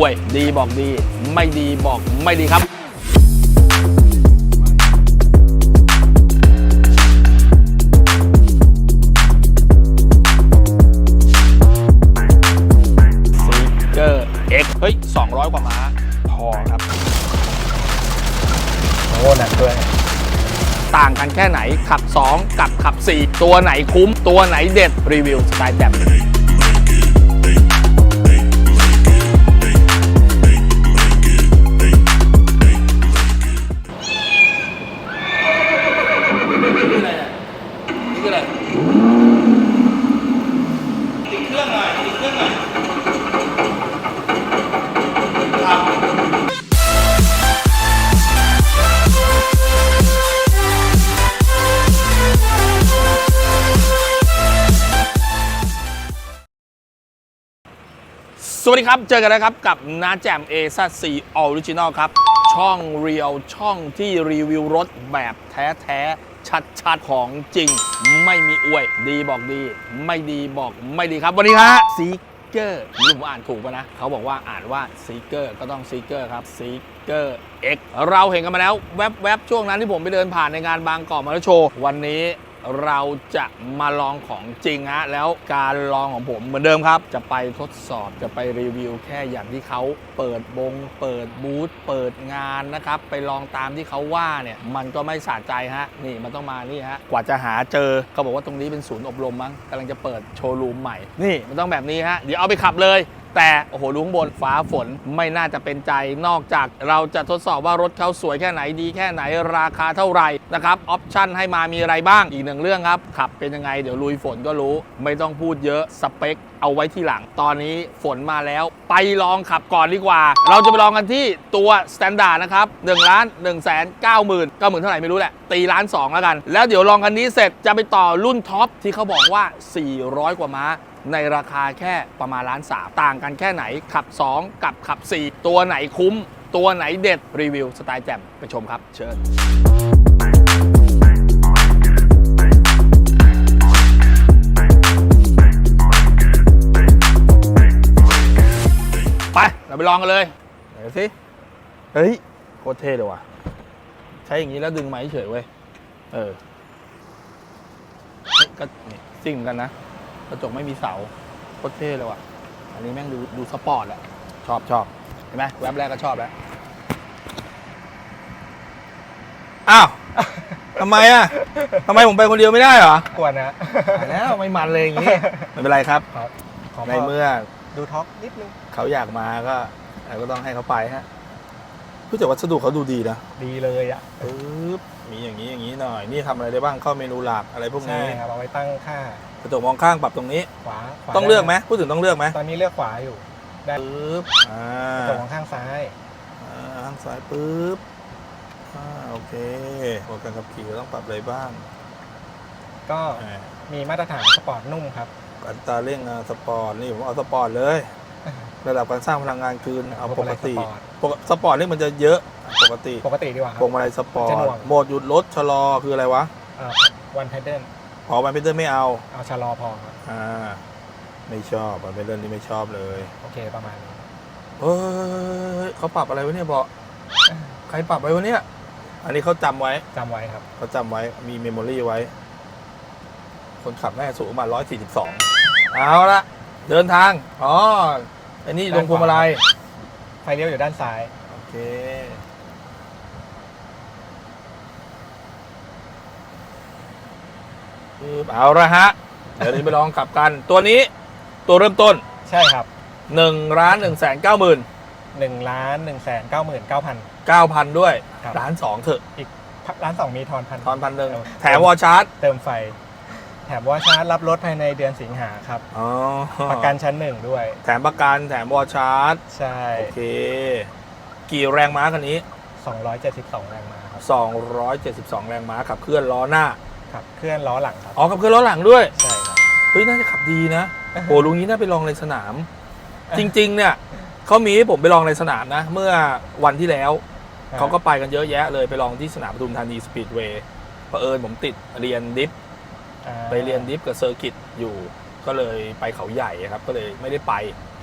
อวย ดีบอกดี ไม่ดีบอกไม่ดีครับซีเกอร์ X เฮ้ย 200 กว่าม้า พอครับ โอ้หนักด้วยต่างกันแค่ไหนขับ 2 กับขับ 4 ตัวไหนคุ้มตัวไหนเด็ดรีวิวสไตล์แบบ สวัสดีครับ เจอกันนะครับกับนาแจมเอซัสซีออริจินอลครับ ช่องเรียวช่องที่รีวิวรถแบบแท้แท้ชัดชัด ๆ ของจริง ไม่มีอวย ดีบอกดี ไม่ดีบอกไม่ดีครับ วันนี้ฮะซีเกอร์นี่ผมอ่านถูกปะนะ เขาบอกว่าอ่านว่าซีเกอร์ก็ต้องซีเกอร์ครับซีเกอร์เอ็กเราเห็นกันมาแล้ว แวบๆช่วงนั้นที่ผมไปเดินผ่านในงานบางกอกมาร์โชว์วันนี้ เราจะมาลองของจริงฮะแล้วการลองของผมเหมือนเดิมครับ จะไปทดสอบจะไปรีวิวแค่อย่างที่เขาเปิดบง เปิดบูธเปิดงานนะครับ ไปลองตามที่เขาว่าเนี่ย มันก็ไม่สะใจฮะนี่มันต้องมานี่ฮะกว่าจะหาเจอเขาบอกว่าตรงนี้เป็นศูนย์อบรมมั้งกำลังจะเปิดโชว์รูมใหม่นี่มันต้องแบบนี้ฮะเดี๋ยวเอาไปขับเลย แต่โอ้โหลุงบนฟ้าฝนไม่น่าจะเป็นใจนอกจากเราจะทดสอบว่ารถเขาสวยแค่ไหนดีแค่ไหนราคาเท่าไหร่นะครับออปชั่นให้มามีอะไรบ้างอีกหนึ่งเรื่องครับ ขับเป็นยังไงเดี๋ยวลุยฝนก็รู้ ไม่ต้องพูดเยอะสเปคเอาไว้ที่หลัง ตอนนี้ฝนมาแล้ว ไปลองขับก่อนดีกว่า เราจะไปลองกันที่ตัวสแตนดาร์ดนะครับ1ล้าน1แสน9หมื่น9หมื่นเท่าไหร่ไม่รู้แหละตีล้าน2แล้วกัน แล้วเดี๋ยวลองคันนี้เสร็จจะไปต่อรุ่นท็อปที่เขาบอกว่า 400 กว่าม้า ในราคาแค่ประมาณล้านสามต่างกันแค่ไหน ขับ 2 กับขับ 4 ตัวไหนคุ้ม ตัวไหนเด็ดรีวิวสไตล์แจ่มไปชมครับ เชิญไป เราไปลองกันเลยไหนสิ เฮ้ย โคตรเท่เลยว่ะ ใช้อย่างนี้แล้วดึงไม้เฉยเว้ย เออก็นี่ซิ่งกันนะ กระจกไม่มีเสาโคตรเท่เลยว่ะ อันนี้แม่งดูดูสปอร์ตแหละชอบชอบเห็นไหมแวบแรกก็ชอบแล้ว อ้าว ทำไมอะทำไมผมไปคนเดียวไม่ได้เหรอกวนนะตายแล้วไม่มันเลยอย่างนี้ ไม่เป็นไรครับ ครับขอในเมื่อดูท็อปนิดนึง เขาอยากมาก็เราก็ต้องให้เขาไปฮะรู้จักวัสดุเขาดูดีนะดีเลยอะปึ๊บมีอย่างนี้อย่างนี้หน่อย นี่ทำอะไรได้บ้างเข้าเมนูหลักอะไรพวกใช่นี้ ครับเอาไว้ตั้งค่า กระจกมองข้างปรับตรงนี้ ขวาขวาต้องเลือกไหมด้พูดถึงต้องเลือกไหมตอนนี้เลือกขวาอยู่ ได้ปึ๊บอ่ากระจกมองข้างซ้ายอ่าข้างซ้ายปึ๊บอ่าโอเคโปรแกรมขับขี่ก็ต้องปรับอะไรบ้างก็อ่ามีมาตรฐานสปอร์ตนุ่มครับ อัตราเร่งอ่าสปอร์ตนี่ผมเอาสปอร์ตเลย ระดับการสร้างพลังงานคืนเอาปกติพวงมาลัยสปอร์ตปกสปอร์ตนี่มันจะเยอะปกติปกติดีกว่าครัพวงมาลัยสปอร์จะตหน่วง โหมดหยุดรถชะลอคืออะไรวะ วันเพดเดิล อ๋อมันเป็นเตอร์ไม่เอาเอาชะลอพอครับอ่าไม่ชอบมันเป็นเรื่องที่ไม่ชอบเลยโอเคประมาณนี้เฮ้ยเขาปรับอะไรวะเนี่ยบอกใครปรับไว้วะเนี่ยอันนี้เขาจำไว้จำไว้ครับ เขาจำไว้มีเมมโมรี่ไว้ คนขับน่าจะสูงประมาณ142เอาละเดินทาง อ๋ออันนี้ลงพวงมาลัยไฟเลี้ยวอยู่ด้านซ้าย โอเค ปึ๊บ เอาละฮะ เดี๋ยวเราไปลองขับกัน ตัวนี้ตัวเริ่มต้นใช่ครับ1ล้าน1แสน9หมื่น1ล้าน1แสน9 9 9 0 0 9,000 ด้วยครับ ล้านสองเถอะอีกร้านสองมีทอนพันตอนพันหนึ่งเออแถมวอลชาร์จเติมไฟ แถมว่าชาร์จรับรถภายในเดือนสิงหาครับ อ๋อประกันชั้นหนึ่งด้วย แถมประกันแถมวอลชาร์จ ใช่ โอเค กี่แรงม้าคันนี้ 272 แรงม้าครับ 272 แรงม้าขับเคลื่อนล้อหน้า ขับเคลื่อนล้อหลังครับ อ๋อขับเคลื่อนล้อหลังด้วย ใช่ครับ เฮ้ยน่าจะขับดีนะโอ้ลุงนี้น่าไปลองในสนาม จริงๆ เนี่ยเขามีให้ผมไปลองในสนามนะ เมื่อวันที่แล้วเขาก็ไปกันเยอะแยะเลยไปลองที่สนามปทุมธานีสปีดเวย์เผอิญผมติดเรียนดิฟอ่าไปเรียนดิฟกับเซอร์กิตอยู่ ก็เลยไปเขาใหญ่ครับ ก็เลยไม่ได้ไป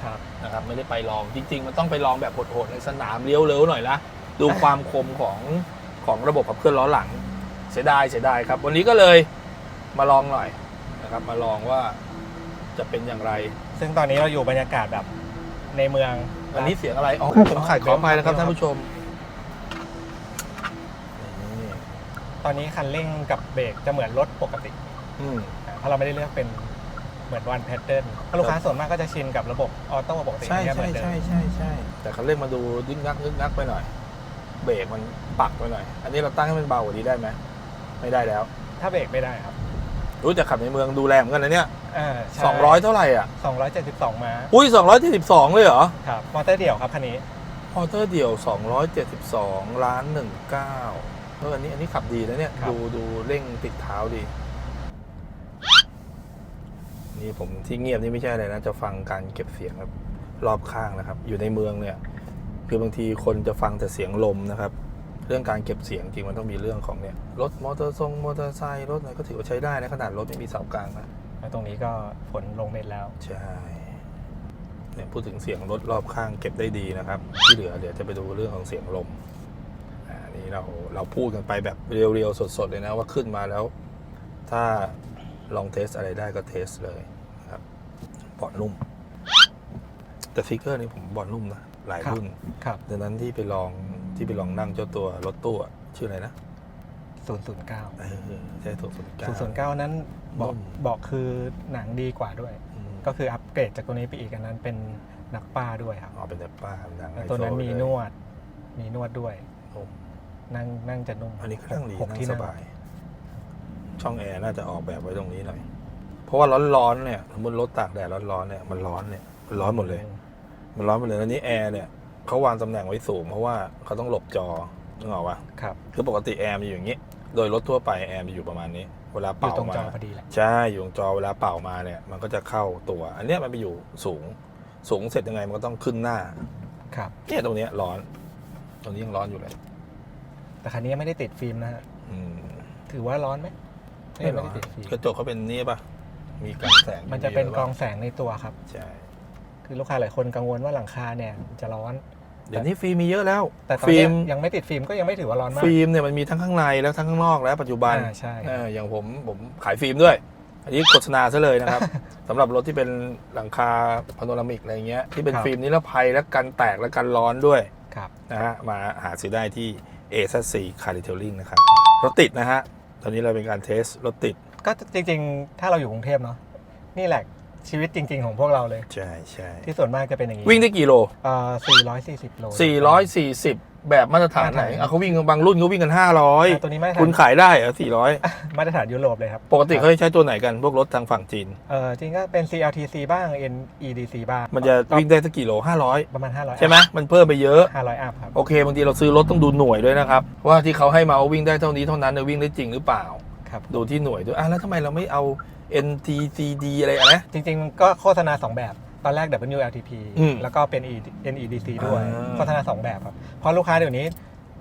ครับ นะครับ ไม่ได้ไปลองจริง ๆ มันต้องไปลองแบบโหดๆในสนามเลี้ยวเร็วหน่อยละดูความคมของของระบบขับเคลื่อนล้อหลัง เสียดายเสียดายครับ วันนี้ก็เลยมาลองหน่อยนะครับ มาลองว่าจะเป็นอย่างไร ซึ่งตอนนี้เราอยู่บรรยากาศแบบในเมืองอันนี้เสียงอะไรอ๋อผมขายขอไปนะครับท่านผู้ชมนี่ตอนนี้คันเร่งกับเบรกจะเหมือนรถปกติอืมเพราะเราไม่ได้เลือกเป็นเหมือนวันแพทเทิร์นลูกค้าส่วนมากก็จะชินกับระบบออโต้ปกติใช่เนี่ยเหใช่มือนเดิมใช่ใช่ใช่แต่เขาเล่นมาดูยึกงักยึกงักไปหน่อย เบรกมันปักไปหน่อย อันนี้เราตั้งให้มันเบากว่านี้ได้ไหม ไม่ได้แล้วถ้าเบรกไม่ได้ครับรู้จะขับในเมืองดูแรงเหมือนกันนะเนี่ยาสองร้อยเท่าไหร่อะสองร้อยเจ็ดสิบสองม้าอุ้ยสองร้อยเจ็ดสิบสองเลยเหรอครับมอเตอร์เดี่ยวครับคันนี้พอเตอร์เดี่ยวสองร้อยเจ็ดสิบสองล้านหนึ่งเก้าเอออันนี้อันนี้ขับดีนะเนี่ยครับดูดูเร่งติดเท้าดี นี่ผมที่เงียบนี่ไม่ใช่อะไรนะ จะฟังการเก็บเสียงครับรอบข้างนะครับ อยู่ในเมืองเนี่ย คือบางทีคนจะฟังแต่เสียงลมนะครับ เรื่องการเก็บเสียงจริงมันต้องมีเรื่องของเนี่ยรถมอเตอร์ทรงมอเตอร์ไซค์รถอะไรก็ถือว่าใช้ได้นะขนาดรถไม่มีเสากลางนะแล้วตรงนี้ก็ฝนลงเม็ดแล้ว ใช่เนี่ยพูดถึงเสียงรถรอบข้างเก็บได้ดีนะครับ ที่เหลือเดี๋ยวจะไปดูเรื่องของเสียงลมอ่านี่เราเราพูดกันไปแบบเรียวๆสดๆเลยนะว่าขึ้นมาแล้ว ถ้าลองเทสอะไรได้ก็เทสเลยนะครับเบาะนุ่มแต่ฟิกเกอร์นี่ผมเบาะนุ่มนะหลายครับรุ่นครับดังนั้นที่ไปลอง ที่ไปลองนั่งเจ้าตัวรถตู้อะชื่ออะไรนะศูนย์ศูนย์เก้าเออใช่ถูกสุดศูนย์ศูนย์เก้านั้นบอกนุ่ม บอกคือหนังดีกว่าด้วยก็คืออัปเกรดจากตัวนี้ไปอีกอันนั้นเป็นนักป้าด้วยครับอ๋อเป็นแต่ป้าหนังแล้วไฮโซตัวนั้นมีเลยนวดมีนวดด้วย นุ่มนั่งนั่งจะนุ่มอันนี้ก็นั่งดีหกนั่ที่งสนั่งบาย ช่องแอร์น่าจะออกแบบไว้ตรงนี้หน่อย เพราะว่าร้อนๆเนี่ยสมมติรถตากแดดร้อนๆเนี่ยมันร้อนเนี่ยมันร้อนหมดเลย มันร้อนหมดเลยแล้วนี่แอร์เนี่ย เขาวางตำแหน่งไว้สูง เพราะว่าเขาต้องหลบจอนึกออกปะครับ คือปกติแอร์มันอยู่อย่างนี้ โดยรถทั่วไปแอร์มันอยู่ประมาณนี้ เวลาอยู่เป่าตรงมา จอพอดีแหละใช่ อยู่ตรงจอเวลาเป่ามาเนี่ย มันก็จะเข้าตัว อันเนี้ยมันไปอยู่สูง สูงเสร็จยังไงมันก็ต้องขึ้นหน้า ครับ เนี่ยตรงเนี้ยร้อน ตรงนี้ยังร้อนอยู่เลย แต่คันนี้ไม่ได้ติดฟิล์มนะฮะอืมถือว่าร้อนไหมเอ้ยไม่ได้ติดฟิล์มกระจกเขาเป็นนี่ปะมีกันแสงมันจะเป็นยกรองแสงในตัวครับ ใช่ คือลูกค้าหลายคนกังวลว่าหลังคาเนี่ยจะร้อน เดี๋ยวนี้ฟิล์มมีเยอะแล้วแต่ตอนฟิเนี้ล์ยมยังไม่ติดฟิล์มก็ยังไม่ถือว่าร้อนมากฟิล์มเนี่ยมันมีทั้งข้างในแล้วทั้งข้างนอกแล้วปัจจุบันอ่าใช่เอออย่างผมผมขายฟิล์มด้วย อันนี้โฆษณาซะเลยนะครับ สำหรับรถที่เป็นหลังคาพาโนรามิกอะไรเงี้ยที่เป็นฟิล์มนิรภัยและกันแตกและกันร้อนด้วยครับนะฮะมาหาซื้อได้ที่เอซัสซีคาริเทลลิงนะครับรถติดนะฮะตอนนี้เราเป็นการเทสรถติดก็จริงๆ ถ้าเราอยู่กรุงเทพเนาะนี่แหละ ชีวิตจริง ๆ ของพวกเราเลย ใช่ใช่ที่ส่วนมากจะเป็นอย่างนี้วิ่งได้กี่โลเอ่อ440 โล 440 แบบมาตรฐานไหนมาตรฐาน อะเขาวิ่งกันบางรุ่นเขาวิ่งกัน อ่า500ตัวนี้มาตรฐาคุณนขายได้เหรอ400มาตรฐานยุโรปเลยครับปกติเขาจะใช้ตัวไหนกันพวกรถทางฝั่งจีน เออจริงก็เป็น CLTC บ้าง NEDC บ้างมันจะวิ่งได้สักกี่โลประมาณ500 500ใช่ไหมมันเพิ่มไปเยอะ 500อัพครับ โอเคบางทีเราซื้อรถต้องดูหน่วยด้วยนะครับ ว่าที่เขาให้มาว่าวิ่งได้เท่านี้เท่านั้นเนี่ยวิ่งได้จริงหรือเปล่า ครับ ดูที่หน่วยด้วยอะแล้วทำไมเราไม่เอา NTCD อะไรอะนะ จริง ๆ ก็โฆษณา 2 แบบ ตอนแรก WLTP อืมแล้วก็เป็น E NEDC ด้วย อ่า โฆษณา 2 แบบครับ เพราะลูกค้าเดี๋ยวนี้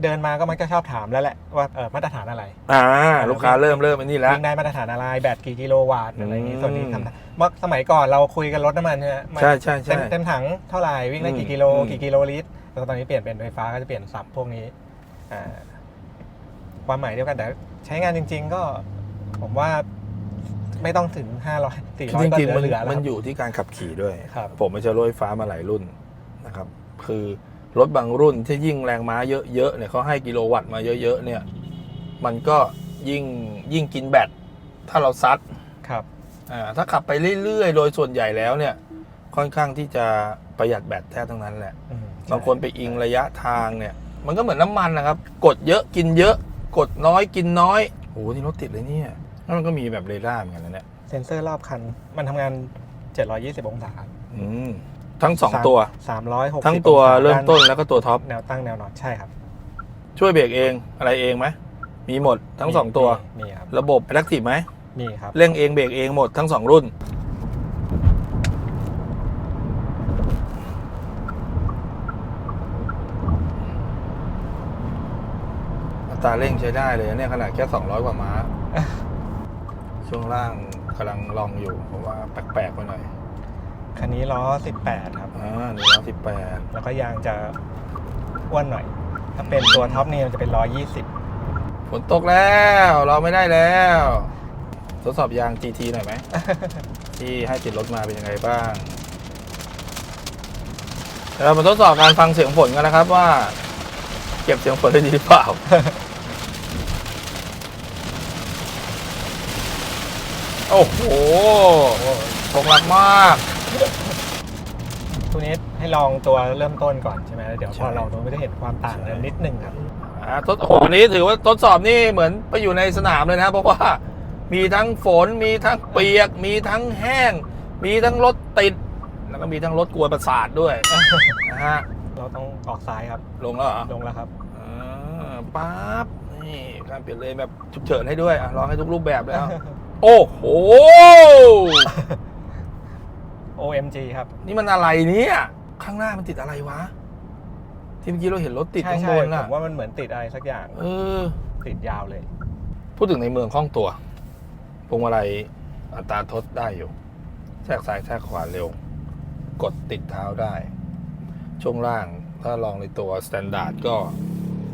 เดินมาก็มักจะชอบถามแล้วแหละว่าเออมาตรฐานอะไร อ่า ลูกค้าเริ่มเริ่มอันนี้แล้ว วิ่งได้มาตรฐานอะไร แบตกี่กิโลวัตต์อะไรอย่างงี้ อืม ส่วนนี้ทำเมื่อสมัยก่อนเราคุยกันรถน้ำมันใช่ไหมมันใช่ใช่ใช่เต็มเต็มถังเท่าไหร่ วิ่งได้อืกี่มกิโล อืม กี่กิโลลิตรแล้วตอนนี้เปลี่ยนเป็นไฟฟ้าก็จะเปลี่ยนสับพวกนี้อ่าความหมายเดียวกันแต่ใช้งานจริง ๆ ก็ผมว่า ไม่ต้องถึง 500 400จก็ริงๆมันเหลือๆแล้วมันอยู่ที่การขับขี่ด้วย ครับ ผมไม่ใช่รถไฟฟ้ามาหลายรุ่นนะครับ คือรถบางรุ่นที่ยิ่งแรงม้าเยอะๆเนี่ยเขาให้กิโลวัตต์มาเยอะๆเนี่ย มันก็ยิ่งยิ่งกินแบตถ้าเราซัด ครับ อ่าถ้าขับไปเรื่อยๆ โดยส่วนใหญ่แล้วเนี่ย ค่อนข้างที่จะประหยัดแบตแทบทั้งนั้นแหละอืมบางคนไปอิงระยะทางเนี่ย มันก็เหมือนน้ำมันนะครับ กดเยอะกินเยอะ กดน้อยกินน้อยโอ้โหนี่รถติดเลยเนี่ย แล้วมันก็มีแบบเรดาร์เหมือนกันนะเนี่ยเซ็นเซอร์รอบคัน มันทำงาน 720 องศาอืมทั้งสองตัว 360ทั้งตัวองศาเริ่มต้นด้าแล้วก็ตัวท็อป แนวตั้งแนวนอนใช่ครับช่วยเบรกเองอะไรเองไหมมีหมดทั้งสองตัว มีมีครับระบบ Adaptive ไหมมีครับ เร่งเองเบรกเองหมดทั้งสองรุ่น อัตราเร่งใช้ได้เลยนะเนี่ยขนาดแค่ 200 กว่าม้า ช่วงล่างกำลังลองอยู่เพราะว่าแปลกๆไปหน่อยคันนี้ล้อ 18 ครับ อ่าหนึ่งร้อยสิบแปดแล้วก็ยางจะอ้วนหน่อย ถ้าเป็นตัวท็อปนี่มันจะเป็น 120 ฝนตกแล้วเราไม่ได้แล้วทดสอบยาง GT หน่อยไหม ที่ให้ติดรถมาเป็นยังไงบ้างเดี๋ยวเรามาทดสอบการฟังเสียงฝนกันนะครับว่า เก็บเสียงฝนได้ดีหรือเปล่า โอ้โหตกหนักมาก ตัวนี้ให้ลองตัวเริ่มต้นก่อนใช่ไหมแล้วเดี๋ยวพอเราดูไม่ได้เห็นความต่างกันนิดนึงครับอ่าทดโอ้โหวันนี้ถือว่าทดสอบนี่เหมือนไปอยู่ในสนามเลยนะ เพราะว่ามีทั้งฝนมีทั้งเปียก มีทั้งแห้ง มีทั้งรถติด แล้วก็มีทั้งรถกลัวประสาทด้วย นะฮะเราต้องออกซ้ายครับ ลงแล้วเหรอลงแล้วครับอ่าปั๊บนี่การเปลี่ยนเลนแบบฉุกเฉินให้ด้วยอะลองให้ทุกรูปแบบแล้ว โอ้โห OMG ครับ นี่มันอะไรเนี่ย ข้างหน้ามันติดอะไรวะ ที่เมื่อกี้เราเห็นรถติดใช่ข้างใช่บนผน่ะมว่ามันเหมือนติดอะไรสักอย่าง เออ ติดยาวเลย พูดถึงในเมืองคล่องตัวพวงมาลัยอัตราทดได้อยู่ แทรกซ้ายแทรกขวาเร็ว กดติดเท้าได้ ช่วงล่างถ้าลองในตัวสแตนดาร์ดก็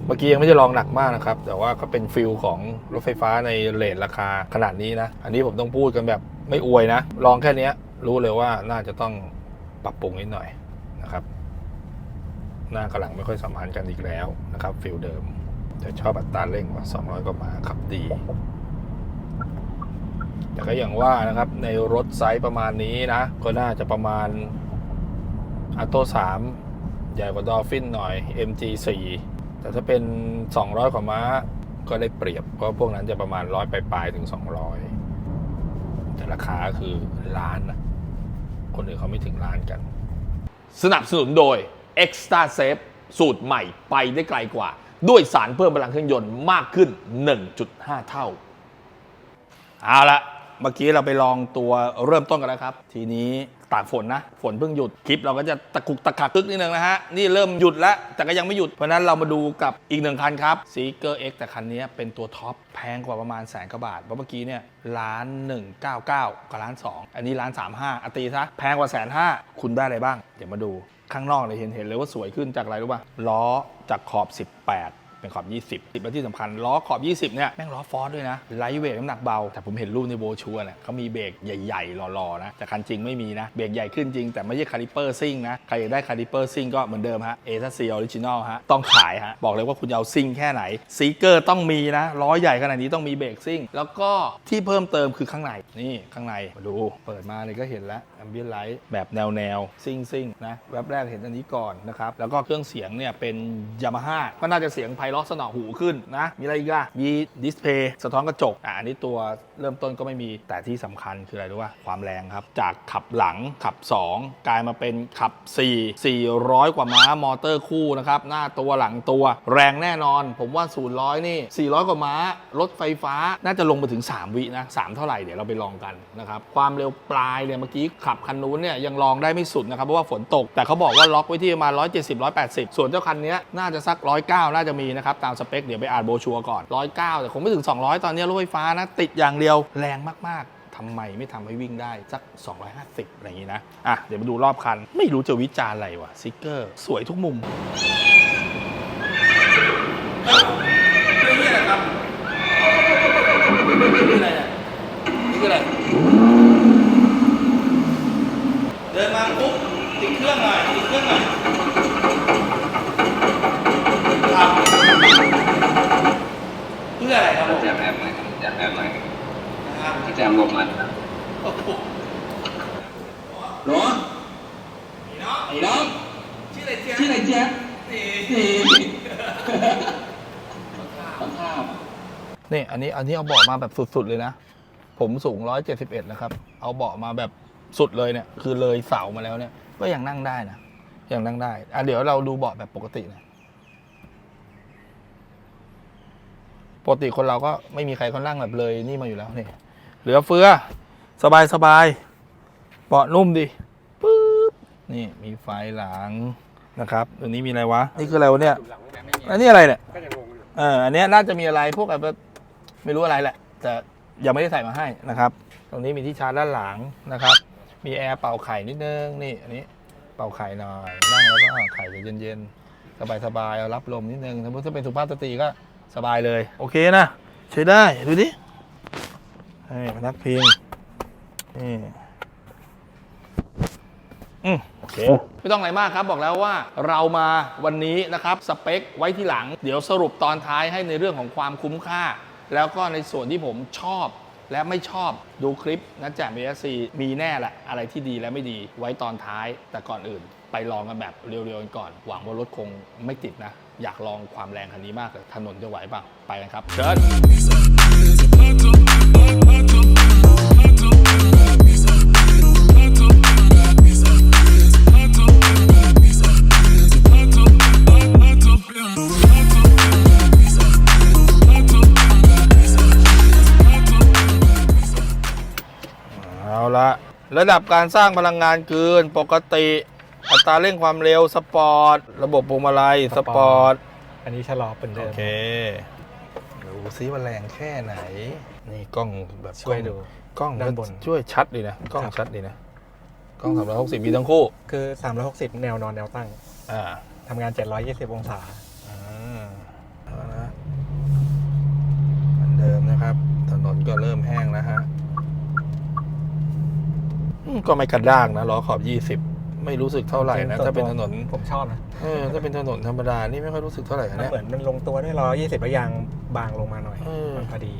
เมื่อกี้ยังไม่ได้ลองหนักมากนะครับ แต่ว่าก็เป็นฟิลของรถไฟฟ้าในเลทราคาขนาดนี้นะ อันนี้ผมต้องพูดกันแบบไม่อวยนะ ลองแค่นี้รู้เลยว่าน่าจะต้องปรับปรุงนิดหน่อยนะครับ หน้ากระหลังไม่ค่อยสัมพันธ์กันอีกแล้วนะครับฟิลเดิมแต่ชอบอัตราเร่งกว่า200กว่ามาขับดี แต่ก็อย่างว่านะครับในรถไซส์ประมาณนี้นะ ก็น่าจะประมาณอัตโต3ใหญ่กว่าดอลฟินหน่อย MG4 แต่ถ้าเป็น 200 กว่าม้าก็ได้เปรียบ เพราะพวกนั้นจะประมาณ100ปลายๆถึง 200 แต่ราคาคือล้านนะคนอื่นเขาไม่ถึงล้านกัน สนับสนุนโดย Extra Safe สูตรใหม่ไปได้ไกลกว่า ด้วยสารเพิ่มพลังเครื่องยนต์มากขึ้น 1.5 เท่า เอาละ เมื่อกี้เราไปลองตัวเริ่มต้นกันแล้วครับ ทีนี้ตากฝนนะ ฝนเพิ่งหยุด คลิปเราก็จะตะกุกตะกักตึกนิดนึงนะฮะ นี่เริ่มหยุดแล้ว แต่ก็ยังไม่หยุด เพราะนั้นเรามาดูกับอีกหนึ่งคันครับ s e e k e r X แต่คันนี้เป็นตัวท็อปแพงกว่าประมาณแสนกว่าบาท เพราะเมื่อกี้เนี่ยล้านหนึ่งเก้าเก้ากับล้านสองอันนี้ล้านสามห้าอตีซะแพงกว่าแสนห้าคุณได้อะไรบ้าง เดี๋ยวมาดูข้างนอกเลยเห็นเห็นเลยว่าสวยขึ้นจากอะไรรู้ป่ะล้อจากขอบ 18 เป็นขอบ 20 10และที่สำคัญล้อขอบ 20เนี่ยแม่งล้อฟอสด้วยนะไลท์เวทน้ำหนักเบา แต่ผมเห็นรูปในโบชัวเนี่ยเขามีเบรกใหญ่ๆหล่อๆนะแต่คันจริงไม่มีนะเบรกใหญ่ขึ้นจริง แต่ไม่ใช่คาลิเปอร์ซิ่งนะใครอยากได้คาลิเปอร์ซิ่งก็เหมือนเดิมฮะเอทัสซีออริจินอลฮะต้องขายฮะบอกเลยว่าคุณจะเอาซิ่งแค่ไหนซีเกอร์ต้องมีนะล้อใหญ่ขนาดนี้ต้องมีเบรกซิ่งแล้วก็ที่เพิ่มเติมคือข้างในนี่ข้างในมาดูเปิดมาเลยก็เห็นแล้วแอมเบียนไลท์แบบแนวแนวซิ่งซิ่งๆนะแวบแรกเห็นอันนี้ก่อนนะครับแล้วก็เครื่องเสียงเนี่ยเป็นยามาฮ่าก็น่าจะเสียงไพเราะสนอหูขึ้นนะ มีอะไรอีกอะมีดิสเพย์สะท้อนกระจกอะอันนี้ตัวเริ่มต้นก็ไม่มีแต่ที่สำคัญคืออะไรรู้ป่ะความแรงครับ จากขับหลังขับ 2 กลายมาเป็นขับ 4 400 กว่าม้ามอเตอร์คู่นะครับ หน้าตัวหลังตัวแรงแน่นอน ผมว่า0นี่ 400 กว่าม้ารถไฟฟ้าน่าจะลงมาถึง 3 วินะ3เท่าไหร่เดี๋ยวเราไปลองกันนะครับ ความเร็วปลายเนี่ยเมื่อกี้ขับคันนู้นเนี่ยยังลองได้ไม่สุดนะครับเพราะว่าฝนตก แต่เขาบอกว่าล็อกไว้ที่ประมาณ170 180 ส่วนเจ้าคันเนี้ยน่าจะสัก109น่าจะมีนะครับ ตามสเปค เดี๋ยวไปอ่านโบรชัวร์ก่อน 109 แต่คงไม่ถึง 200 ตอนนี้รถไฟฟ้านะ ติดอย่างเดียวแรงมากๆทำไมไม่ทำให้วิ่งได้สัก 250 อะไรอย่างนี้นะ อะ เดี๋ยวมาดูรอบคัน ไม่รู้จะวิจารณ์อะไรวะซิกเกอร์ สวยทุกมุมนี่อะไงครับนี่อะไรเนี่ยนี่คืออะไร เดินมาปุ๊บติดเครื่องหน่อยติดเครื่องหน่อยครับเพื่ออะไรครับผม แจมแอมหน่อยแจมแอมหน่อย นะครับ แจมลงมัน โอ้โห หรอ นี่เนาะ ไอ้น้อง ชื่ออะไรเจ๊ยบ ชื่ออะไรแจ๊บ นี่ นี่ข้างข้าว นี่อันนี้อันนี้ เอาเบาะมาแบบสุดๆเลยนะ ผมสูง 171 นะครับ เอาเบาะมาแบบสุดเลยเนี่ย คือเลยเสามาแล้วเนี่ย ก็ยังนั่งได้นะ ยังนั่งได้ อะเดี๋ยวเราดูเบาะแบบปกตินะปกติคนเราก็ไม่มีใครเขานั่งแบบเลยนี่มาอยู่แล้วนี่เหลือเฟือ สบายสบายเบาะนุ่มดิปึ๊บนี่มีไฟหลังนะครับตัวนี้มีอะไรวะ นี่คืออะไรวะเนี่ย อันนี้อะไรเนี่ยเออ อันเนี้ยน่าจะมีอะไรพวกแบบ ไม่รู้อะไรแหละ แต่ยังไม่ได้ใส่มาให้นะครับ ตรงนี้มีที่ชาร์จด้านหลังนะครับ มีแอร์เป่าไข่นิดนึงนี่อันนี้เป่าไข่หน่อยนั่งแล้วก็ไข่จะเย็นๆสบายๆเอารับลมนิดนึงสมมติถ้าเป็นสุภาพสตรีก็สบายเลย โอเคนะใช้ได้ดูดิให้พนักพิงนี่อืมโอเคไม่ต้องอะไรมากครับ บอกแล้วว่าเรามาวันนี้นะครับ สเปคไว้ที่หลัง เดี๋ยวสรุปตอนท้ายให้ในเรื่องของความคุ้มค่า แล้วก็ในส่วนที่ผมชอบและไม่ชอบดูคลิปนะแจ่มเอซีมีแน่แหละอะไรที่ดีและไม่ดีไว้ตอนท้าย แต่ก่อนอื่น ไปลองกันแบบเร็วๆกันก่อน หวังว่ารถคงไม่ติดนะ อยากลองความแรงคันนี้มากเลยถนนจะไหวเปล่าไปกันครับเชิญ ระดับการสร้างพลังงานเกินปกติ อัตราเร่งความเร็วสปอร์ต ระบบพวงมาลัยสปอร์ต อันนี้ชะลอเป็นเดิโอม เค ดูซิว่าแรงแค่ไหน นี่กล้องแบบช่วยดูกล้องด้านบนช่วยชัดดีนะ กล้องครับ ชัดดีนะ กล้องสามร้อยหกสิบมีทั้งคู่ คือ 360 แนวนอนแนวตั้งอ่าทำงาน 720 องศา อ่าเอาละเหมือนเดิมนะครับ ถนนก็เริ่มแห้งแล้วฮะอืม ก็ไม่กระด้างนะล้อขอบ20ไม่รู้สึกเท่าไหร่นะถ้าเป็นถนนผมชอบนะเออถ้าเป็นถนนธรรมดานี่ไม่ค่อยรู้สึกเท่าไหร่นะมันเนี่ยเหมือนมันลงตัวด้วยล้อ20แล้วยางบางลงมาหน่อยเออมันพอดี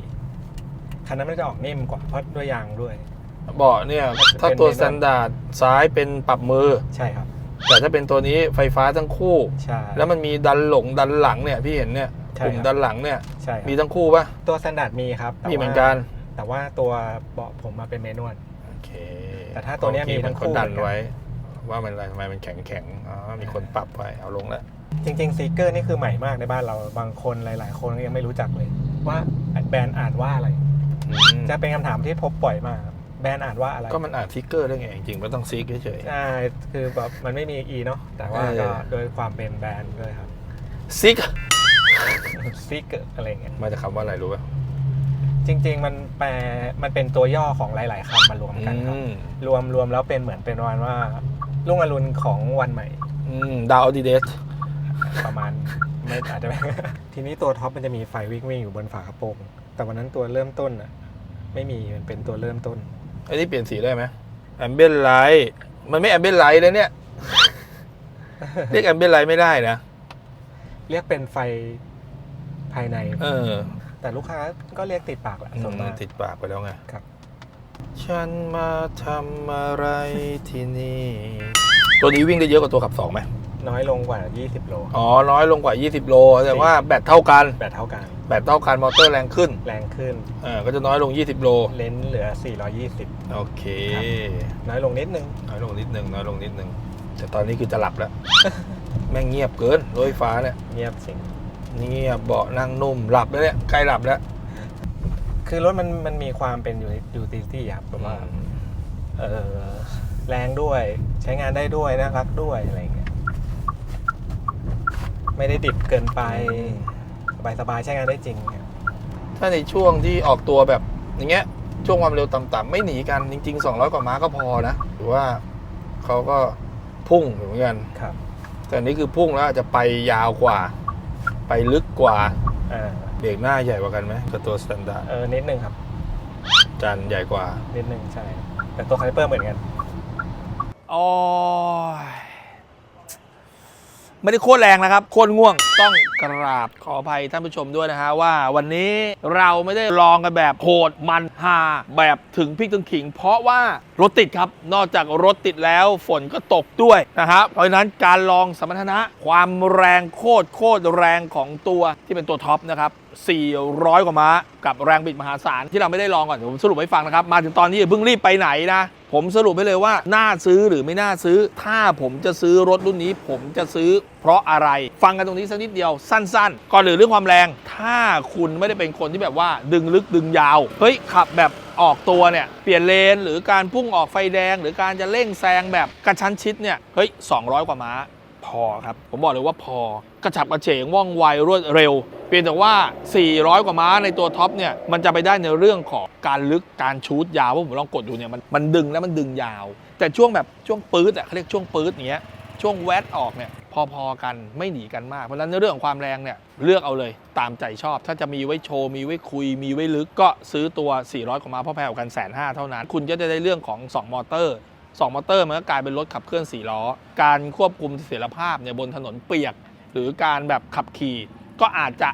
คันนั้นมันจะออกนิ่มกว่าเพราะด้วยยางด้วยเบาะเนี่ยถ้าตัวสแตนดาร์ดซ้ายเป็นปรับมือใช่ครับ แต่ถ้าเป็นตัวนี้ไฟฟ้าทั้งคู่ใช่แล้วมันมีดันหลงดันหลังเนี่ยพี่เห็นเนี่ยใช่ปุ่มครับดันหลังเนี่ยใช่ครับมีทั้งคู่ปะตัวสแตนดาร์ดมีครับแต่มีเหมือนว่ากัน แต่ว่าตัวเบาะผมมาเป็นเมนวลโอเค แต่ถ้าตัวเนี้ยมีทั้งคู่เขาดันเหมือนกันไว้ ว่ามันอะไรทำไมมันแข็งแข็งๆอ๋อมีคนปรับไว้เอาลงแล้ว จริงๆซีเกอร์นี่คือใหม่มากในบ้านเราบางคนหลาย ๆ คนก็ยังไม่รู้จักเลย ว่าแบรนด์อ่านว่าอะไรอืมจะเป็นคำถามที่พบบ่อยมากครับแบรนด์อ่านว่าอะไร ก็มันอ่านทิกเกอร์ได้ไงจริงๆไม่ต้องซิกเฉยใช่คือแบบมันไม่มี e เนาะแต่ว่าเออก็โดยความเป็นแบรนด์ด้วยครับๆซิกซีเกอร์อะไรเงี้ยมาจากคำว่าอะไรรู้ป่ะ จริง ๆ มันแปลมันเป็นตัวย่อของหลาย ๆคำมารวมกันครับอืมรวมรวมแล้วเป็นเหมือนเป็นวันว่ารุ่งอรุณของวันใหม่อืมดาวดีเดสประมาณไม่อาจจะไม่ทีนี้ตัวท็อปมันจะมีไฟวิ่งวิ่งอยู่บนฝากระโปรง แต่วันนั้นตัวเริ่มต้นอะไม่มีมันเป็นตัวเริ่มต้นอันนี้เปลี่ยนสีได้ไหมแอมเบียนไลท์มันไม่แอมเบียนไลท์เลยเนี่ย เรียกแอมเบียนไลท์ไม่ได้นะ เรียกเป็นไฟภายใน เออ แต่ลูกค้าก็เรียกติดปากแหละส่วนมากติดปากไปแล้วไงครับ ฉันมาทำอะไรที่นี่ ตัวนี้วิ่งได้เยอะกว่าตัวขับสองไหมน้อยลงกว่า 20 โลอ๋อ น้อยลงกว่า 20 โลแต่ว่าแบตเท่ากัน แบตเท่ากัน แบตเท่ากัน มอเตอร์แรงขึ้น แรงขึ้นอ่าก็จะน้อยลง 20 โล เลนส์เหลือ 420 โอเค น้อยลงนิดนึง น้อยลงนิดนึง น้อยลงนิดนึง แต่ตอนนี้คือจะหลับแล้ว แม่งเงียบเกินรถไฟฟ้าเนี่ย เงียบสิง เงียบเบาะนั่งนุ่มหลับแล้วเนี่ยใกล้หลับแล้ว คือรถมันมันมีความเป็นยูยูติลิตี้ครับแบบว่าเออแรงด้วยใช้งานได้ด้วยน่ารักด้วยอะไรเงี้ยไม่ได้ดิบเกินไปสบายๆใช้งานได้จริงเนี่ยถ้าในช่วงที่ออกตัวแบบอย่างเงี้ยช่วงความเร็วต่ำๆไม่หนีกันจริง ๆ 200 กว่าม้าก็พอนะหรือว่าเขาก็พุ่งอยู่เหมือนกันครับ แต่อันนี้คือพุ่งแล้วอาจจะไปยาวกว่า ไปลึกกว่าอ่าเบรกหน้าใหญ่กว่ากันไหมกับตัวสแตนดาร์ดเออนิดนึงครับ จานใหญ่กว่า นิดนึงใช่ แต่ตัวคาลิเปอร์เหมือนกัน โอ้ย ไม่ได้โคตรแรงนะครับ โคตรง่วง ต้องกราบขออภัยท่านผู้ชมด้วยนะฮะว่าวันนี้เราไม่ได้ลองกันแบบโหดมันฮาแบบถึงพริกถึงขิง เพราะว่ารถติดครับ นอกจากรถติดแล้วฝนก็ตกด้วยนะครับเพราะฉะนั้นการลองสมรรถนะความแรงโคตรโคตรแรงของตัวที่เป็นตัวท็อปนะครับ 400 กว่าม้า กับแรงบิดมหาศาลที่เราไม่ได้ลองก่อนเดี๋ยวผมสรุปให้ฟังนะครับ มาถึงตอนนี้อย่าเพิ่งรีบไปไหนนะ ผมสรุปให้เลยว่า น่าซื้อหรือไม่น่าซื้อ ถ้าผมจะซื้อรถรุ่นนี้ ผมจะซื้อเพราะอะไร ฟังกันตรงนี้สักนิดเดียวสั้น ๆ ก่อนอื่นเรื่องความแรง ถ้าคุณไม่ได้เป็นคนที่แบบว่า ดึงลึกดึงยาว เฮ้ยขับแบบออกตัวเนี่ยเปลี่ยนเลนหรือการพุ่งออกไฟแดง หรือการจะเร่งแซงแบบกระชั้นชิดเนี่ยเฮ้ย200 กว่าม้าพอครับ ผมบอกเลยว่าพอกระฉับกระเฉงว่องไวรวดเร็ว พียงแต่ว่า 400 กว่าม้าในตัวท็อปเนี่ยมันจะไปได้ในเรื่องของการลึกการชูดยาวว่าผมลองกดดูเนี่ยมันมันดึงแล้วมันดึงยาว แต่ช่วงแบบช่วงปื๊ดอะเขาเรียกช่วงปื๊ดเงี้ยช่วงแวดออกเนี่ยพอๆกันไม่หนีกันมาก เพราะฉะนั้นในเรื่องของความแรงเนี่ยเลือกเอาเลยตามใจชอบ ถ้าจะมีไว้โชว์ มีไว้คุย มีไว้ลึกก็ซื้อตัว 400 กว่าม้าเพราะแพงกันแสนห้าเท่านั้น คุณก็จะได้เรื่องของ 2 มอเตอร์ 2 มอเตอร์มันก็กลายเป็นรถขับเคลื่อน4ล้อ การควบคุมเสถียรภาพเนี่ยบนถนนเปียก หรือการแบบขับขี่ ก็อาจจะ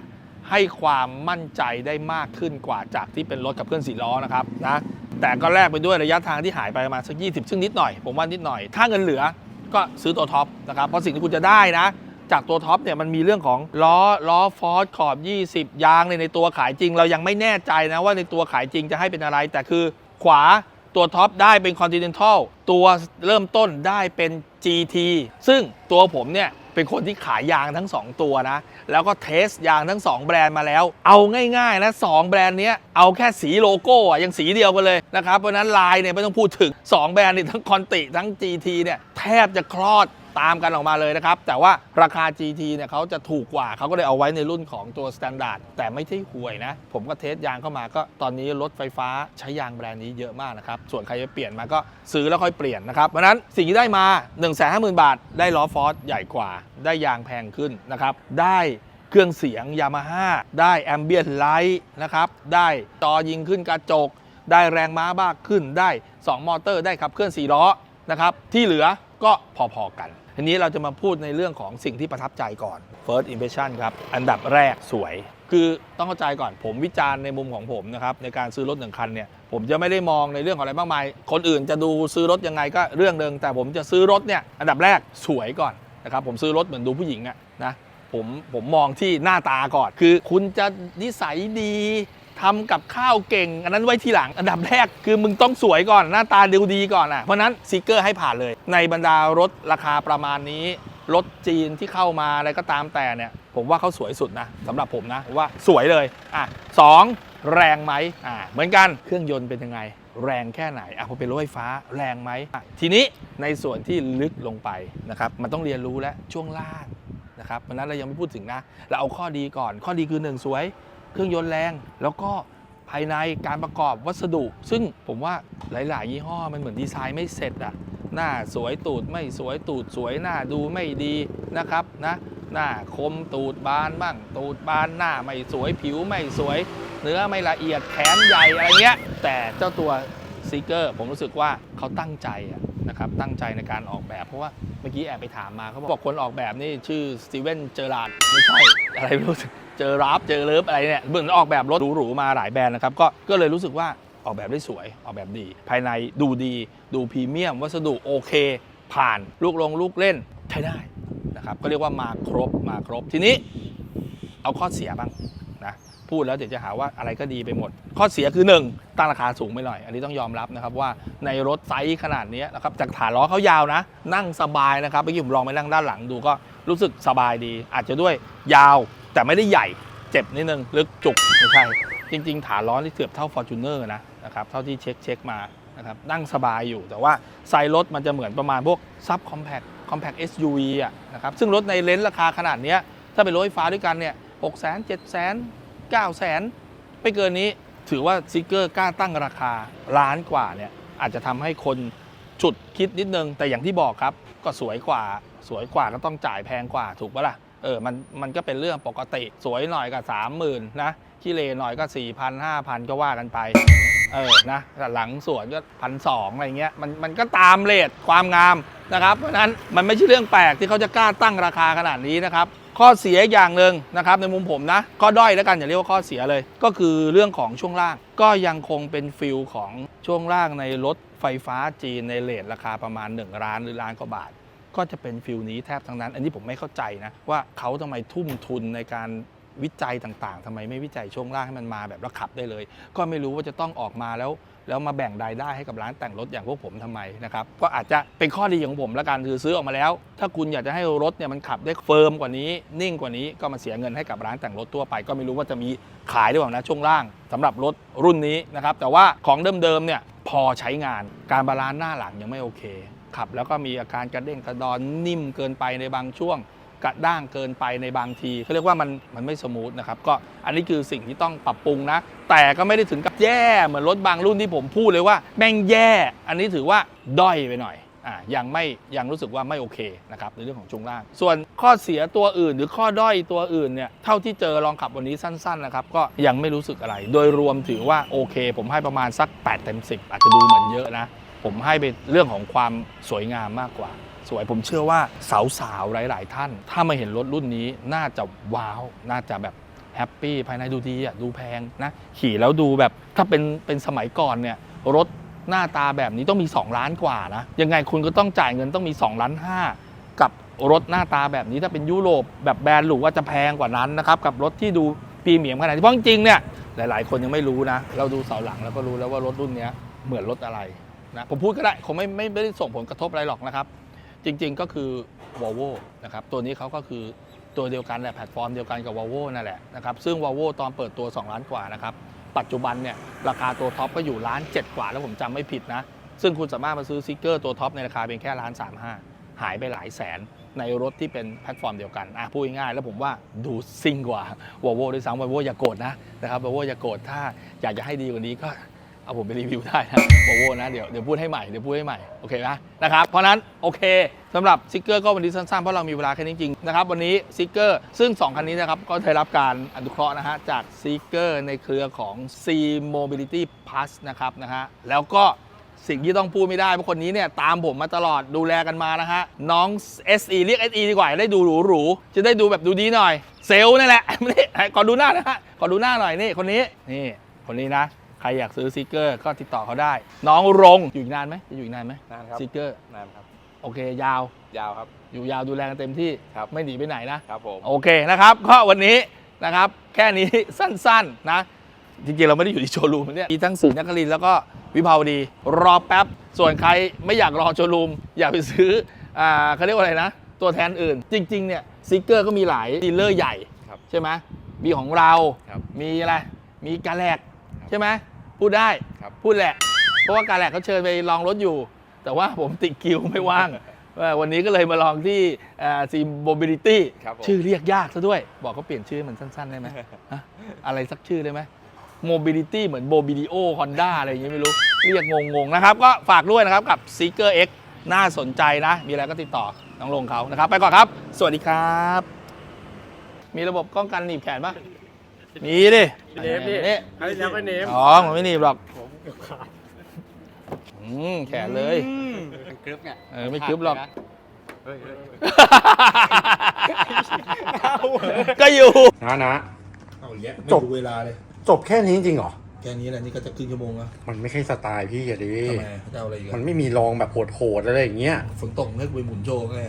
ให้ความมั่นใจได้มากขึ้นกว่าจากที่เป็นรถขับเคลื่อน4ล้อนะครับนะแต่ก็แลกไปด้วยระยะทางที่หายไปประมาณสัก 20 ซึ่งนิดหน่อย ผมว่านิดหน่อย ถ้าเงินเหลือก็ซื้อตัวท็อปนะครับ เพราะสิ่งที่คุณจะได้นะ จากตัวท็อปเนี่ยมันมีเรื่องของล้อล้อฟอร์ดขอบ 20 ยางในในตัวขายจริง เรายังไม่แน่ใจนะว่าในตัวขายจริงจะให้เป็นอะไร แต่คือขวาตัวท็อปได้เป็น Continental ตัวเริ่มต้นได้เป็น GT ซึ่งตัวผมเนี่ย เป็นคนที่ขายยางทั้ง 2 ตัวนะ แล้วก็เทสยางทั้ง 2 แบรนด์มาแล้ว เอาง่ายๆนะสองแบรนด์เนี้ยเอาแค่สีโลโก้อะยังสีเดียวกันเลยนะครับ เพราะฉะนั้นลายเนี่ยไม่ต้องพูดถึง 2 แบรนด์นี่ทั้งคอนติทั้ง GT เนี่ยแทบจะคลอด ตามกันออกมาเลยนะครับ แต่ว่าราคา GT เนี่ยเขาจะถูกกว่าเขาก็เลยเอาไว้ในรุ่นของตัว Standard แต่ไม่ใช่ห่วยนะ ผมก็เทสยางเข้ามาก็ตอนนี้รถไฟฟ้าใช้ยางแบรนด์นี้เยอะมากนะครับ ส่วนใครจะเปลี่ยนมาก็ซื้อแล้วค่อยเปลี่ยนนะครับเพราะนั้นสิ่งที่ได้มา 1 5 0 0 0 0 บาท ได้ล้อฟอร์สใหญ่กว่า ได้ยางแพงขึ้นนะครับได้เครื่องเสียงยามาฮ่าได้แอมเบียนไลท์นะครับได้จอยิงขึ้นกระจก ได้แรงม้ามากขึ้นได้ 2 มอเตอร์ได้ขับเคลื่อน4ล้อนะครับที่เหลือ ก็พอๆกันทีนี้เราจะมาพูดในเรื่องของสิ่งที่ประทับใจก่อน First Impression ครับ อันดับแรกสวย คือต้องเข้าใจก่อนผมวิจารณ์ในมุมของผมนะครับ ในการซื้อรถหนึ่งคันเนี่ย ผมจะไม่ได้มองในเรื่องของอะไรมากมาย คนอื่นจะดูซื้อรถยังไงก็เรื่องหนึ่งแต่ผมจะซื้อรถเนี่ยอันดับแรกสวยก่อนนะครับผมซื้อรถเหมือนดูผู้หญิงอะนะผมผมมองที่หน้าตาก่อน คือคุณจะนิสัยดี ทำกับข้าวเก่ง อันนั้นไว้ทีหลังอันดับแรกคือมึงต้องสวยก่อนหน้าตาดูดีก่อนอะเพราะนั้นซิกเกอร์ให้ผ่านเลย ในบรรดารถราคาประมาณนี้รถจีนที่เข้ามาอะไรก็ตามแต่เนี่ย ผมว่าเขาสวยสุดนะสำหรับผมนะว่าสวยเลยอะสองแรงไหมอ่าเหมือนกันเครื่องยนต์เป็นยังไง แรงแค่ไหนอะพอเป็นรถไฟฟ้าแรงไหมทีนี้ในส่วนที่ลึกลงไปนะครับมันต้องเรียนรู้แล้วช่วงล่างนะครับวันนั้นเรายังไม่พูดถึงนะ เราเอาข้อดีก่อนข้อดีคือ 1 สวย เครื่องยนต์แรง แล้วก็ภายในการประกอบวัสดุ ซึ่งผมว่าหลาย ๆ ยี่ห้อมันเหมือนดีไซน์ไม่เสร็จอะหน้าสวยตูดไม่สวยตูดสวยหน้าดูไม่ดีนะครับนะหน้าคมตูดบานบ้างตูดบานหน้าไม่สวยผิวไม่สวย เนื้อไม่ละเอียดแขนใหญ่อะไรเงี้ย แต่เจ้าตัวซีเกอร์ผมรู้สึกว่าเขาตั้งใจอะ นะครับตั้งใจในการออกแบบ เพราะว่าเมื่อกี้แอบไปถามมาเขาบอกคนออกแบบนี่ชื่อสตีเวนเจอร์ราดไม่ใช่อะไรไม่รู้เจอราฟเจอเลิฟอะไรเนี่ยเหมือนออกแบบรถหรูๆมาหลายแบรนด์นะครับก็ก็เลยรู้สึกว่าออกแบบได้สวยออกแบบดี ภายในดูดีดูพรีเมียม วัสดุโอเค ผ่านลูกลงลูกเล่นใช้ได้นะครับก็เรียกว่ามาครบมาครบทีนี้เอาข้อเสียบ้าง พูดแล้วเดี๋ยวจะหาว่าอะไรก็ดีไปหมด ข้อเสียคือ 1 ตั้งราคาสูงไปหน่อย อันนี้ต้องยอมรับนะครับว่าในรถไซส์ขนาดนี้นะครับจากฐานล้อเขายาวนะ นั่งสบายนะครับเมื่อกี้ผมลองไปนั่งด้านหลังดูก็รู้สึกสบายดี อาจจะด้วยยาวแต่ไม่ได้ใหญ่เจ็บนิดนึงลึกจุกไม่ใช่จริง ๆ ฐานล้อที่เกือบเท่า Fortuner นะนะครับเท่าที่เช็คเช็คมานะครับนั่งสบายอยู่แต่ว่าไซส์รถมันจะเหมือนประมาณพวกซับคอมแพคคอมแพค SUV อะนะครับซึ่งรถในเลนส์ราคาขนาดนี้ถ้าเป็นรถไฟฟ้าด้วยกันเนี่ยหกแสนเจ็ดแสน เก้าแสนไม่เกินนี้ถือว่าซิกเกอร์กล้าตั้งราคาล้านกว่าเนี่ยอาจจะทำให้คนฉุดคิดนิดนึง แต่อย่างที่บอกครับ ก็สวยกว่าสวยกว่าก็ต้องจ่ายแพงกว่าถูกปะล่ะเออมันมันก็เป็นเรื่องปกติ สวยหน่อยก็สามหมื่นนะขี้เลหน่อยก็4 0 0 0 5 0 0ก็ว่ากันไปเออนะแต่หลังสวนก็พันสองอะไรเงี้ยมันมันก็ตามเลทความงามนะครับ เพราะนั้นมันไม่ใช่เรื่องแปลกที่เขาจะกล้าตั้งราคาขนาดนี้นะครับ ข้อเสียอย่างหนึ่งนะครับในมุมผมนะข้อด้อยแล้วกันอย่าเรียกว่าข้อเสียเลย ก็คือเรื่องของช่วงล่าง ก็ยังคงเป็นฟิลของช่วงล่างในรถไฟฟ้าจีนในเลทราคาประมาณ 1 ล้านหรือล้านกว่าบาท ก็จะเป็นฟิลนี้แทบทั้งนั้น อันนี้ผมไม่เข้าใจนะว่าเขาทำไมทุ่มทุนในการวิจัยต่างๆทำไมไม่วิจัยช่วงล่างให้มันมาแบบแล้วขับได้เลย ก็ไม่รู้ว่าจะต้องออกมาแล้ว แล้วมาแบ่งรายได้ให้กับร้านแต่งรถอย่างพวกผมทำไมนะครับก็อาจจะเป็นข้อดีของผมละกันคือซื้อออกมาแล้ว ถ้าคุณอยากจะให้รถเนี่ยมันขับได้เฟิร์มกว่านี้ นิ่งกว่านี้ก็มาเสียเงินให้กับร้านแต่งรถทั่วไป ก็ไม่รู้ว่าจะมีขายหรือเปล่านะช่วงล่างสำหรับรถรุ่นนี้นะครับแต่ว่าของเดิมๆเนี่ยพอใช้งานการบาลานซ์หน้าหลังยังไม่โอเคขับแล้วก็มีอาการกระเด้งกระดอนนิ่มเกินไปในบางช่วง กระด้างเกินไปในบางทีเขาเรียกว่ามันมันไม่สมูทนะครับก็อันนี้คือสิ่งที่ต้องปรับปรุงนะ แต่ก็ไม่ได้ถึงกับแย่เหมือนรถบางรุ่นที่ผมพูดเลยว่า แม่งแย่ อันนี้ถือว่าด้อยไปหน่อยอ่ายังไม่ยังรู้สึกว่าไม่โอเคนะครับในเรื่องของช่วงล่าง ส่วนข้อเสียตัวอื่น หรือข้อด้อยตัวอื่นเนี่ยเท่าที่เจอลองขับวันนี้สั้นๆนะครับก็ยังไม่รู้สึกอะไร โดยรวมถือว่าโอเค ผมให้ประมาณสัก8เต็ม10 อาจจะดูเหมือนเยอะนะ ผมให้ไปเรื่องของความสวยงามมากกว่า สวย ผมเชื่อว่าสาวๆหลาย ๆ ท่าน ถ้ามาเห็นรถรุ่นนี้น่าจะว้าว น่าจะแบบแฮปปี้ภายในดูดีอะดูแพงนะขี่แล้วดูแบบถ้าเป็นเป็นสมัยก่อนเนี่ยรถหน้าตาแบบนี้ต้องมี 2 ล้านกว่านะยังไงคุณก็ต้องจ่ายเงินต้องมี2ล้านห้ากับรถหน้าตาแบบนี้ถ้าเป็นยุโรปแบบแบรนด์หรูว่าจะแพงกว่านั้นนะครับกับรถที่ดูพรีเหมียมขนาดนี้เพราะจริงๆเนี่ยหลาย ๆ คนยังไม่รู้นะ เราดูเสาหลังแล้วก็รู้แล้วว่ารถรุ่นนี้เหมือนรถอะไรนะผมพูดก็ได้คงไม่ไม่ไม่ได้ส่งผลกระทบอะไรหรอกนะครับ จริงๆก็คือ Volvo นะครับตัวนี้เขาก็คือตัวเดียวกันแหละแพลตฟอร์มเดียวกันกับ Volvo นั่นแหละนะครับซึ่ง Volvo ตอนเปิดตัว 2 ล้านกว่านะครับปัจจุบันเนี่ยราคาตัวท็อปก็อยู่ล้านเจ็ดกว่า แล้วผมจำไม่ผิดนะ ซึ่งคุณสามารถมาซื้อซิกเกอร์ตัวท็อปในราคาเพียงแค่ล้านสามห้าหายไปหลายแสนในรถที่เป็นแพลตฟอร์มเดียวกันอะพูดง่ายๆแล้วผมว่าดูซิ่งกว่า Volvo ด้วยซ้ำ Volvo อย่าโกรธนะนะครับ Volvo อย่าโกรธถ้าอยากจะให้ดีกว่านี้ก็ เอาผมไปรีวิวได้นะโวโวนะเดี๋ยวเดี๋ยวพูดให้ใหม่เดี๋ยวพูดให้ใหม่โอเคไหมนะครับเพราะนั้นโอเคสำหรับซิกเกอร์ก็วันนี้สั้นๆเพราะเรามีเวลาแค่นี้จริงๆนะครับวันนี้ซิกเกอร์ซึ่ง 2 คันนี้นะครับก็ได้รับการอนุเคราะห์นะฮะจากซิกเกอร์ในเครือของ C Mobility Plus นะครับนะฮะแล้วก็สิ่งที่ต้องพูดไม่ได้เพราะคนนี้เนี่ยตามผมมาตลอดดูแลกันมานะฮะน้อง SE เรียก SE ดีกว่าได้ดูหรูๆจะได้ดูแบบดูดีหน่อย เซลนี่แหละนี่ขอดูหน้านะฮะขอดูหน้าหน่อยนี่คนนี้นี่คนนี้นะ ใครอยากซื้อซิกเกอร์ก็ติดต่อเขาได้ น้องรงอยู่อีกนานไหมจะอยู่อีกนานไหมนานครับซิกเกอร์นานครับ โอเคยาว ยาวครับ อยู่ยาวดูแลกันเต็มที่ครับ ไม่หนีไปไหนนะ ครับผม โอเคนะครับก็วันนี้นะครับ แค่นี้ สั้นๆนะ จริงๆ เราไม่ได้อยู่ที่โชว์รูมเนี่ยมีทั้งสื่อนักรินทร์แล้วก็วิภาวดี รอแป๊บ ส่วนใครไม่อยากรอโชว์รูม อยากไปซื้ออ่าเขาเรียกว่าอะไรนะ ตัวแทนอื่น จริง ๆ เนี่ยซิกเกอร์ก็มีหลายดีลเลอร์ใหญ่ ครับ ใช่ไหมมีของเรา ครับ มีอะไร มีกาแลกครับใช่ไหม พูดได้ครับพูดแหละ เพราะว่ากาแลกเขาเชิญไปลองรถอยู่ แต่ว่าผมติดคิวไม่ว่างเออวันนี้ก็เลยมาลองที่ซีโมบิลิตี้ครับผม ชื่อเรียกยากซะด้วย บอกเขาเปลี่ยนชื่อให้มันสั้นๆได้ไหมฮะอะไรสักชื่อได้ไหมโมบิลิตี้เหมือนโมบิลิโอฮอนด้าอะไรอย่างงี้ไม่รู้ เรียกงงๆนะครับ ก็ฝากด้วยนะครับกับ Seeker X น่าสนใจนะ มีอะไรก็ติดต่อน้องลงเขานะครับ ไปก่อนครับ สวัสดีครับ มีระบบป้องกันหนีบแขนปะ มีดิเนฟดินี่อันนี้แล้วก็เนฟอ๋อผมไม่หนีบหรอกผมเกือบขาดอืมแขนเลยมันกรึบเนี่ยเออไม่กรึบหรอกเฮ้ยเฮ้ยก็อยู่นะนะเอาอย่างเงี้ยจบไม่ดูเวลาเลย จบแค่นี้จริงเหรอแค่นี้แหละนี่ก็จะครึ่งชั่วโมงแล้วมันไม่ใช่สไตล์พี่อะดิทำไมเขาจะเอาอะไรอีกมัอะนไม่มีรองแบบโหดๆอะไรอย่างเงี้ยฝนตกเลิกไปหมุนโชว์ไง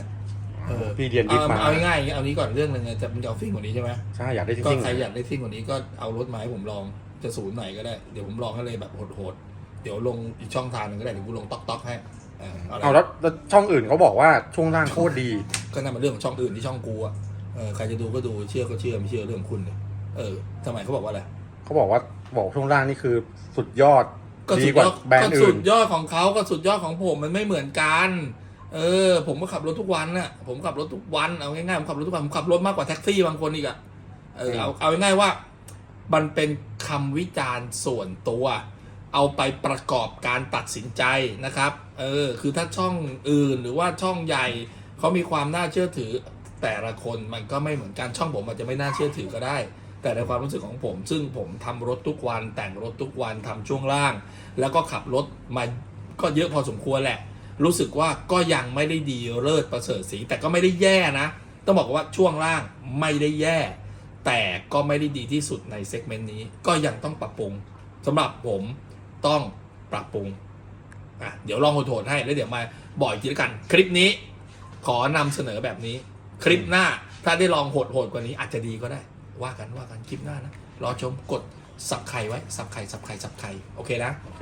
เออพี่เรียนดิฟเอามา เอาง่ายๆอย่างเงี้ยเอานี้ก่อนเรื่องหนึงไงจะมันจะเอาซิ่งกว่านี้ใช่ไหมใช่อยากได้จก็ริงใครอยากได้ซิ่งกว่านี้ก็เอารถมาให้ผมลองจะศูนย์ไหนก็ได้เดี๋ยวผมลองให้เลยแบบโหดๆเดี๋ยวลงอีกช่องทางหนึงก็ได้เดี๋ยวกูลงต๊อกๆให้เออเอาๆเอาแล้วแล้วช่องอื่นเขาบอกว่าช่วงล่างโคตรดี ก็นั่นมันเรื่องของช่องอื่นที่ช่องกูอะเออใครจะดูก็ดูเชื่อก็เชื่อไม่เชื่อเรื่องของคุณเลยเออสมัยเขาบอกว่าอะไรเขาบอกว่าบอกช่วงล่างนี่คือสุดยอดก็ดีสุดกว่ายอดแบรนก็ด์สุอื่นดยอดของเขาก็สุดยอดของผมมันไม่เหมือนกัน เออ ผมก็ขับรถทุกวันน่ะ ผมขับรถทุกวัน เอาง่ายๆ ผมขับรถทุกวัน ผมขับรถมากกว่าแท็กซี่บางคนอีกอะเออ เอา เอาง่ายๆว่า มันเป็นคำวิจารณ์ส่วนตัว เอาไปประกอบการตัดสินใจนะครับ เออ คือถ้าช่องอื่นหรือว่าช่องใหญ่เขามีความน่าเชื่อถือ แต่ละคนมันก็ไม่เหมือนกัน ช่องผมอาจจะไม่น่าเชื่อถือก็ได้ แต่ในความรู้สึกของผม ซึ่งผมทำรถทุกวัน แต่งรถทุกวันทำช่วงล่าง แล้วก็ขับรถมา ก็เยอะพอสมควรแหละ รู้สึกว่าก็ยังไม่ได้ดีเลิศประเสริฐสีแต่ก็ไม่ได้แย่นะ ต้องบอกว่าช่วงล่างไม่ได้แย่ แต่ก็ไม่ได้ดีที่สุดในเซกเมนต์นี้ก็ยังต้องปรับปรุงสำหรับผมต้องปรับปรุงอะเดี๋ยวลองโหดๆให้แล้วเดี๋ยวมาบอกอีกทีละกัน คลิปนี้ขอนำเสนอแบบนี้ คลิปหน้าถ้าได้ลองโหดๆกว่านี้อาจจะดีก็ได้ ว่ากันว่ากันคลิปหน้านะรอชมกดสับไข่ไว้สับไข่สับไข่สับไข่โอเคนะ โอเค